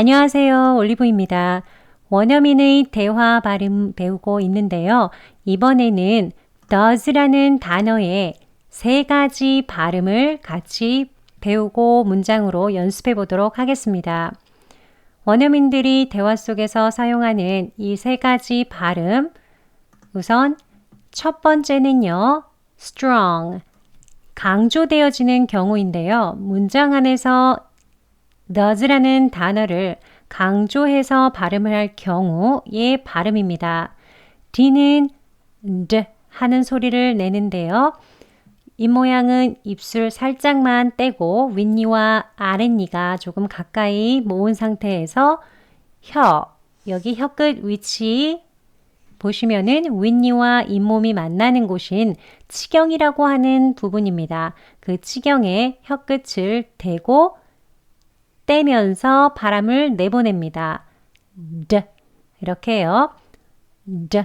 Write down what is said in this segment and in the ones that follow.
안녕하세요. 올리브입니다. 원어민의 대화 발음 배우고 있는데요. 이번에는 does라는 단어의 세 가지 발음을 같이 배우고 문장으로 연습해 보도록 하겠습니다. 원어민들이 대화 속에서 사용하는 이 세 가지 발음. 우선 첫 번째는요, strong. 강조되어지는 경우인데요. 문장 안에서 does라는 단어를 강조해서 발음을 할 경우의 발음입니다. D는 d 하는 소리를 내는데요. 이 모양은 입술 살짝만 떼고 윗니와 아랫니가 조금 가까이 모은 상태에서 혀, 여기 혀 끝 위치 보시면은 윗니와 잇몸이 만나는 곳인 치경이라고 하는 부분입니다. 그 치경에 혀끝을 대고 떼면서 바람을 내보냅니다. 드 이렇게 요드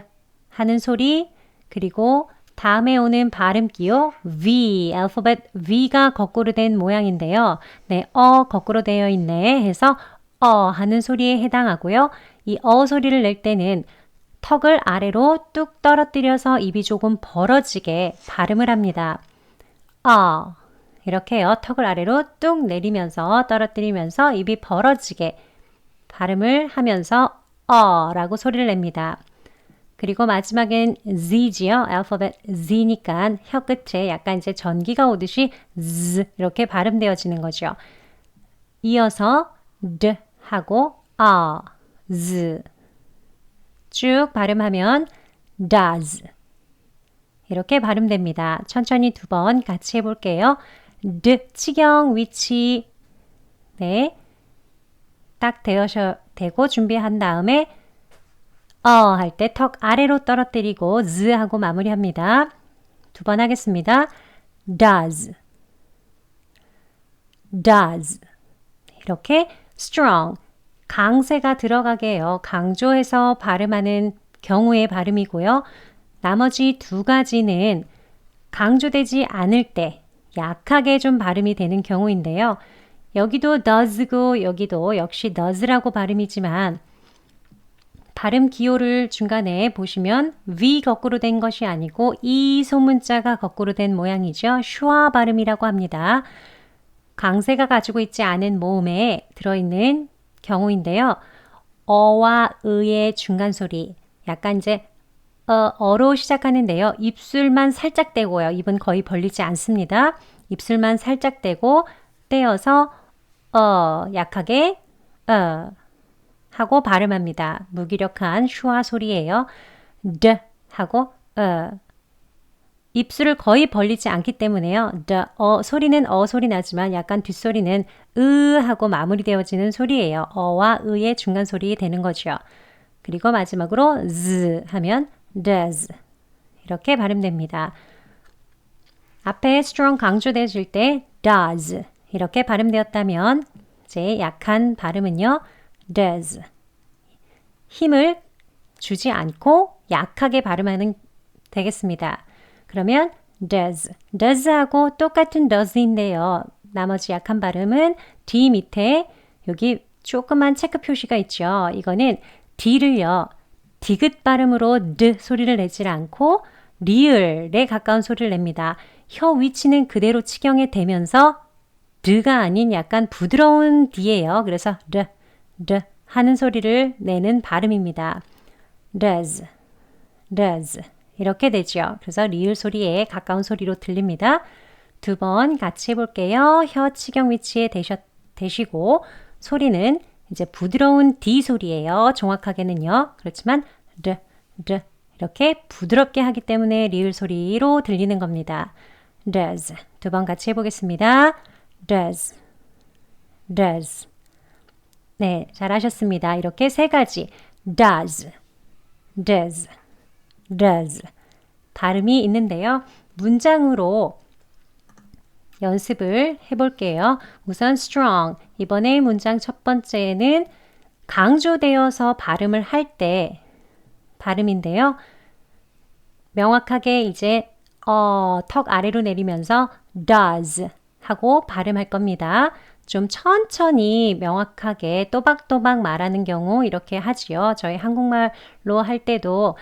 하는 소리 그리고 다음에 오는 발음기요. V, 알파벳 V가 거꾸로 된 모양인데요. 네, 어 거꾸로 되어 있네 해서 어 하는 소리에 해당하고요. 이 어 소리를 낼 때는 턱을 아래로 뚝 떨어뜨려서 입이 조금 벌어지게 발음을 합니다. 어 이렇게요. 턱을 아래로 뚝 내리면서 떨어뜨리면서 입이 벌어지게 발음을 하면서 어 라고 소리를 냅니다. 그리고 마지막엔 Z지요. 알파벳 Z니까 혀 끝에 약간 이제 전기가 오듯이 Z 이렇게 발음되어지는 거죠. 이어서 D 하고 A, Z 쭉 발음하면 does 이렇게 발음됩니다. 천천히 두 번 같이 해볼게요. 드 치경 위치 네. 딱 되어셔 되고 준비한 다음에 어 할 때 턱 아래로 떨어뜨리고 z 하고 마무리합니다. 두 번 하겠습니다. does does 이렇게 strong 강세가 들어가게 해요. 강조해서 발음하는 경우의 발음이고요. 나머지 두 가지는 강조되지 않을 때 약하게 좀 발음이 되는 경우인데요. 여기도 does고 여기도 역시 does라고 발음이지만 발음 기호를 중간에 보시면 V 거꾸로 된 것이 아니고 이 소문자가 거꾸로 된 모양이죠. 슈아 발음이라고 합니다. 강세가 가지고 있지 않은 모음에 들어있는 경우인데요. 어와 의의 중간 소리, 약간 이제 어, 어로 시작하는데요. 입술만 살짝 떼고요. 입은 거의 벌리지 않습니다. 입술만 살짝 떼고 떼어서 어 약하게 어 하고 발음합니다. 무기력한 슈아 소리예요. 드 하고 어 입술을 거의 벌리지 않기 때문에요. the, 어 소리는 어 소리 나지만 약간 뒷소리는 으 하고 마무리되어지는 소리예요. 어와 의의 중간 소리 되는 거죠. 그리고 마지막으로 z 하면 does 이렇게 발음됩니다. 앞에 strong 강조되어질 때 does 이렇게 발음되었다면 이제 약한 발음은요 does 힘을 주지 않고 약하게 발음하는 되겠습니다. 그러면 does, does하고 똑같은 does인데요. 나머지 약한 발음은 D 밑에 여기 조그만 체크 표시가 있죠. 이거는 D를요. 디귿 발음으로 드 소리를 내질 않고 리을에 가까운 소리를 냅니다. 혀 위치는 그대로 치경에 대면서 드가 아닌 약간 부드러운 D예요. 그래서 드, 드 하는 소리를 내는 발음입니다. does 이렇게 되죠. 그래서 리을 소리에 가까운 소리로 들립니다. 두 번 같이 해볼게요. 혀 치경 위치에 대셔, 대시고 소리는 이제 부드러운 D 소리예요. 정확하게는요. 그렇지만 르, 르 이렇게 부드럽게 하기 때문에 리을 소리로 들리는 겁니다. does 두 번 같이 해보겠습니다. does, does 네, 잘하셨습니다. 이렇게 세 가지 does, does, does 발음이 있는데요. 문장으로 연습을 해볼게요. 우선 strong. 이번에 문장 첫 번째는 강조되어서 발음을 할 때 발음인데요. 명확하게 이제 어, 턱 아래로 내리면서 does 하고 발음할 겁니다. 좀 천천히 명확하게 또박또박 말하는 경우 이렇게 하지요. 저희 한국말로 할 때도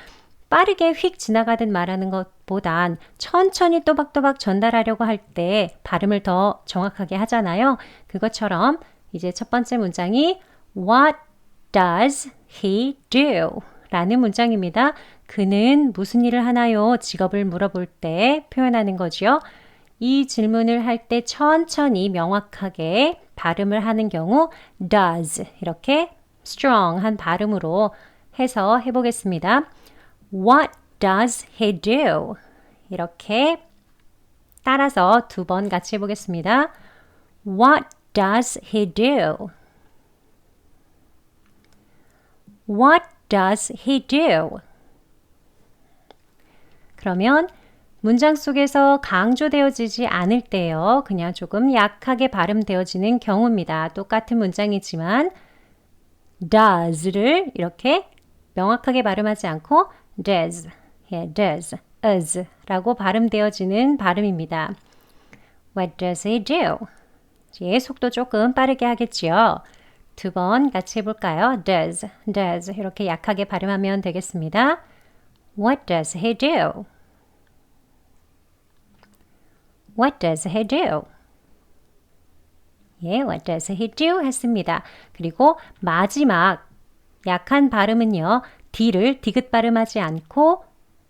빠르게 휙 지나가듯 말하는 것보단 천천히 또박또박 전달하려고 할 때 발음을 더 정확하게 하잖아요. 그것처럼 이제 첫 번째 문장이 What does he do? 라는 문장입니다. 그는 무슨 일을 하나요? 직업을 물어볼 때 표현하는 거지요. 이 질문을 할 때 천천히 명확하게 발음을 하는 경우 does 이렇게 strong한 발음으로 해서 해보겠습니다. What does he do? 이렇게 따라서 두 번 같이 해보겠습니다. What does he do? What does he do? 그러면 문장 속에서 강조되어지지 않을 때요. 그냥 조금 약하게 발음되어지는 경우입니다. 똑같은 문장이지만 does를 이렇게 명확하게 발음하지 않고 does, yeah, does, is 라고 발음되어지는 발음입니다. What does he do? 예, 속도 조금 빠르게 하겠지요. 두 번 같이 해볼까요? does, does 이렇게 약하게 발음하면 되겠습니다. What does he do? What does he do? 예, what does he do? 했습니다. 그리고 마지막 약한 발음은요. D를 디귿 발음하지 않고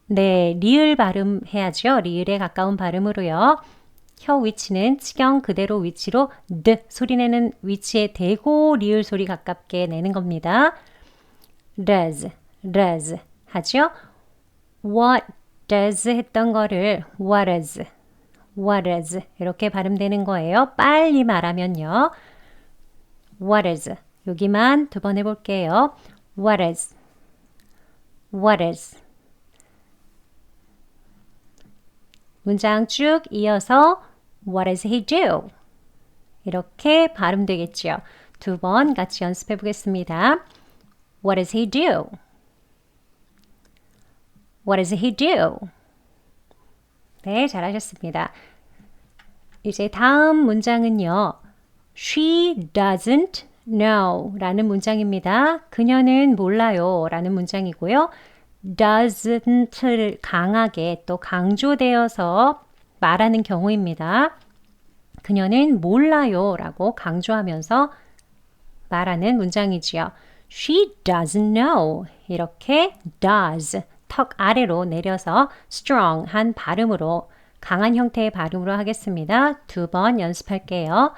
네, 리을 발음 해야죠. 리을에 가까운 발음으로요. 혀 위치는 치경 그대로 위치로 드 소리 내는 위치에 대고 리을 소리 가깝게 내는 겁니다. does, does 하죠. what does 했던 거를 what is, what is 이렇게 발음되는 거예요. 빨리 말하면요. what is 여기만 두 번 해볼게요. what is, what is 문장 쭉 이어서 What does he do? 이렇게 발음되겠죠. 두번 같이 연습해 보겠습니다. What does he do? What does he do? 네, 잘하셨습니다. 이제 다음 문장은요. She doesn't know 라는 문장입니다. 그녀는 몰라요 라는 문장이고요. doesn't를 강하게 또 강조되어서 말하는 경우입니다. 그녀는 몰라요 라고 강조하면서 말하는 문장이지요. She doesn't know. 이렇게 does 턱 아래로 내려서 strong한 발음으로 강한 형태의 발음으로 하겠습니다. 두 번 연습할게요.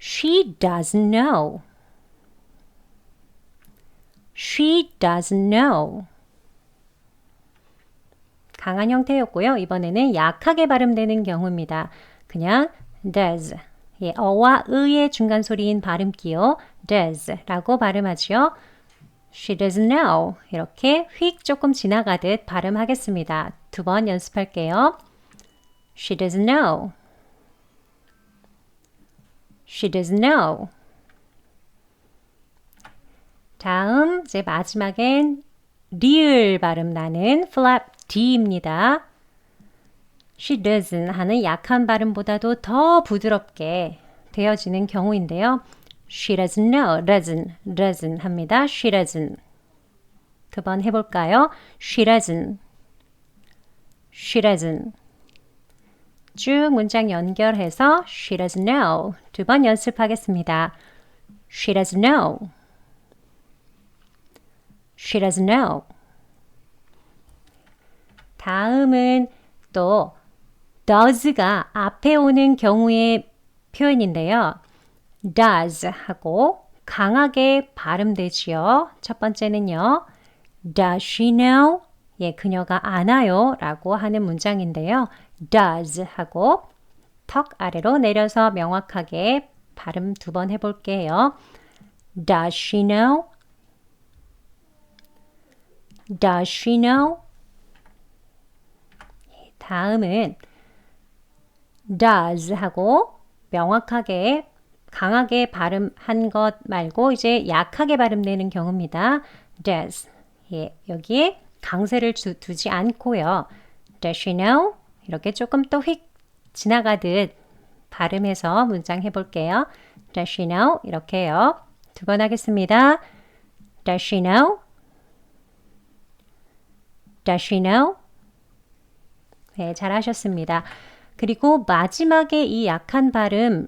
She doesn't know. She doesn't know. 강한 형태였고요. 이번에는 약하게 발음되는 경우입니다. 그냥 does. 예, 어와 의의 중간 소리인 발음기요. does 라고 발음하죠. She doesn't know. 이렇게 휙 조금 지나가듯 발음하겠습니다. 두 번 연습할게요. She doesn't know. She doesn't know. 다음 이제 마지막엔 리을 발음 나는 flap D입니다. She doesn't 하는 약한 발음보다도 더 부드럽게 되어지는 경우인데요. She doesn't know, doesn't, doesn't 합니다. She doesn't. 두 번 해볼까요? She doesn't. She doesn't. 쭉 문장 연결해서 She doesn't know. 두 번 연습하겠습니다. She doesn't know. She doesn't know. 다음은 또 does가 앞에 오는 경우의 표현인데요. does 하고 강하게 발음되지요. 첫 번째는요. Does she know? 예, 그녀가 아나요? 라고 하는 문장인데요. Does 하고 턱 아래로 내려서 명확하게 발음 두 번 해볼게요. Does she know? Does she know? 다음은 does 하고 명확하게 강하게 발음한 것 말고 이제 약하게 발음되는 경우입니다. does. 예, 여기에 강세를 두, 두지 않고요. does she know? 이렇게 조금 또 휙 지나가듯 발음해서 문장 해볼게요. Does she know? 이렇게요. 두 번 하겠습니다. Does she know? Does she know? 네, 잘하셨습니다. 그리고 마지막에 이 약한 발음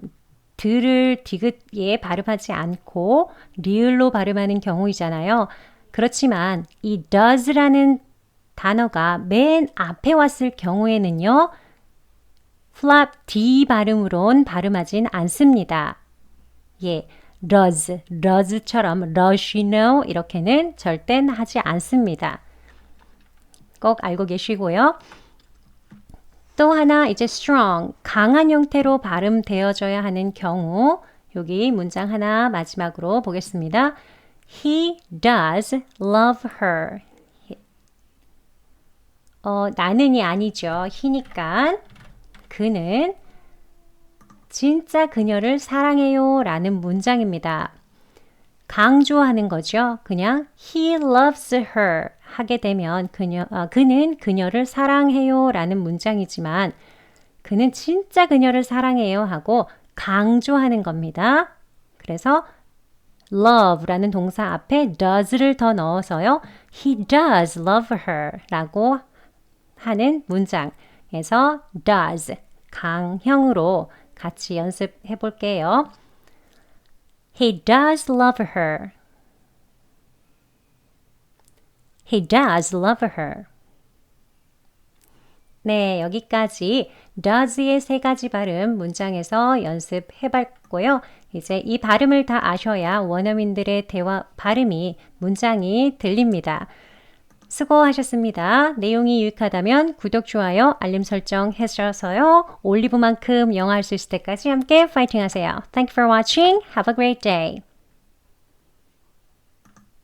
들을 디귿에 발음하지 않고 리을로 발음하는 경우이잖아요. 그렇지만 이 does라는 단어가 맨 앞에 왔을 경우에는요. flap D 발음으론 발음하진 않습니다. 예, does, does처럼 does she know 이렇게는 절대 하지 않습니다. 꼭 알고 계시고요. 또 하나 이제 strong, 강한 형태로 발음되어져야 하는 경우 여기 문장 하나 마지막으로 보겠습니다. He does love her. 어, 나는이 아니죠. he니까 그는 진짜 그녀를 사랑해요 라는 문장입니다. 강조하는 거죠. 그냥 he loves her 하게 되면 그녀, 아, 그는 그녀를 사랑해요 라는 문장이지만 그는 진짜 그녀를 사랑해요 하고 강조하는 겁니다. 그래서 love라는 동사 앞에 does를 더 넣어서요. He does love her 라고 하는 문장에서 does 강형으로 같이 연습해 볼게요. He does love her. He does love her. 네, 여기까지 does의 세 가지 발음 문장에서 연습해 봤고요. 이제 이 발음을 다 아셔야 원어민들의 대화 발음이 문장이 들립니다. 수고하셨습니다. 내용이 유익하다면 구독, 좋아요, 알림 설정 해주셔서요. 올리브만큼 영어 할 수 있을 때까지 함께 파이팅 하세요. Thank you for watching. Have a great day.